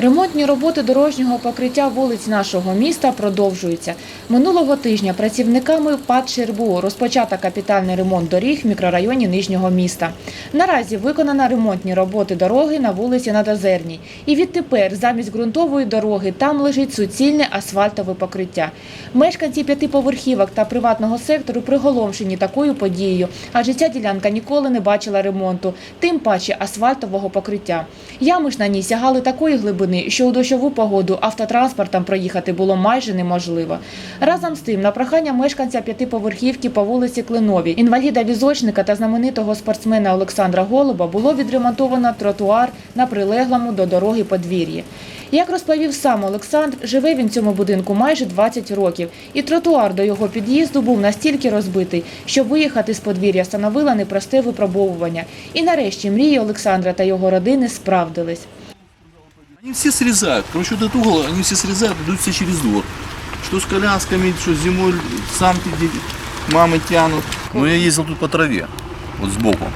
Ремонтні роботи дорожнього покриття вулиць нашого міста продовжуються. Минулого тижня працівниками ПАД «Шербу» розпочато капітальний ремонт доріг в мікрорайоні Нижнього міста. Наразі виконано ремонтні роботи дороги на вулиці Надозерній. І відтепер замість ґрунтової дороги там лежить суцільне асфальтове покриття. Мешканці п'ятиповерхівок та приватного сектору приголомшені такою подією, адже ця ділянка ніколи не бачила ремонту, тим паче асфальтового покриття. Ями ж на ній сягали такої глибини, що у дощову погоду автотранспортом проїхати було майже неможливо. Разом з тим, на прохання мешканця п'ятиповерхівки по вулиці Клиновій, інваліда візочника та знаменитого спортсмена Олександра Голуба було відремонтовано тротуар на прилеглому до дороги подвір'ї. Як розповів сам Олександр, живе він в цьому будинку майже 20 років, і тротуар до його під'їзду був настільки розбитий, що виїхати з подвір'я становило непросте випробовування. І нарешті мрії Олександра та його родини справдились. Они все срезают. Короче, вот этот угол, они все срезают, идут все через двор. Что с колясками, что зимой самки дети, мамы тянут. Но я ездил тут по траве, вот сбоку.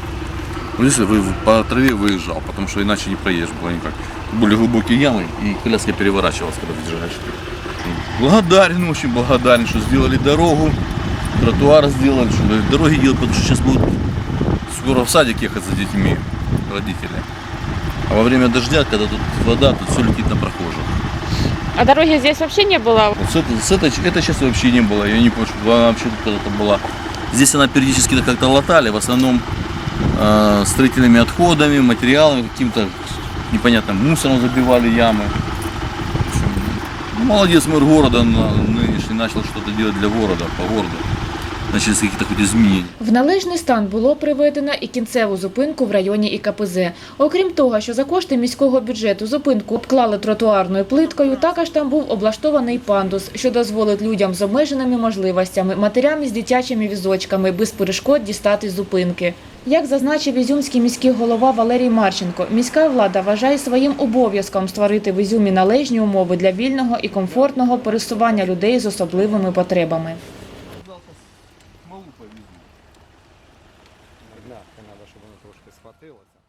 Вот если вы по траве выезжал, потому что иначе не проедешь было никак. Были глубокие ямы, и коляска переворачивалась, когда въезжаешь. Благодарен, очень благодарен, что сделали дорогу, тротуар сделали, что дороги делают, потому что сейчас будут скоро в садик ехать за детьми родители. А во время дождя, когда тут вода, тут все летит на прохожих. А дороги здесь вообще не было? Вот с этой, с этой, этой части вообще не было. Я не помню, что она вообще тут когда-то была. Здесь она периодически как-то латали, в основном э, строительными отходами, материалами, каким-то непонятным мусором забивали ямы. В общем, ну, молодец мэр города нынешний начал что-то делать для города, по городу. Начались какие-то хоть изменения. В належний стан було приведено і кінцеву зупинку в районі ІКПЗ. Окрім того, що за кошти міського бюджету зупинку обклали тротуарною плиткою, також там був облаштований пандус, що дозволить людям з обмеженими можливостями, матерям із дитячими візочками без перешкод дістати зупинки. Як зазначив ізюмський міський голова Валерій Марченко, міська влада вважає своїм обов'язком створити в Ізюмі належні умови для вільного і комфортного пересування людей з особливими потребами. підм'ятки, треба, щоб воно трошки схватилося.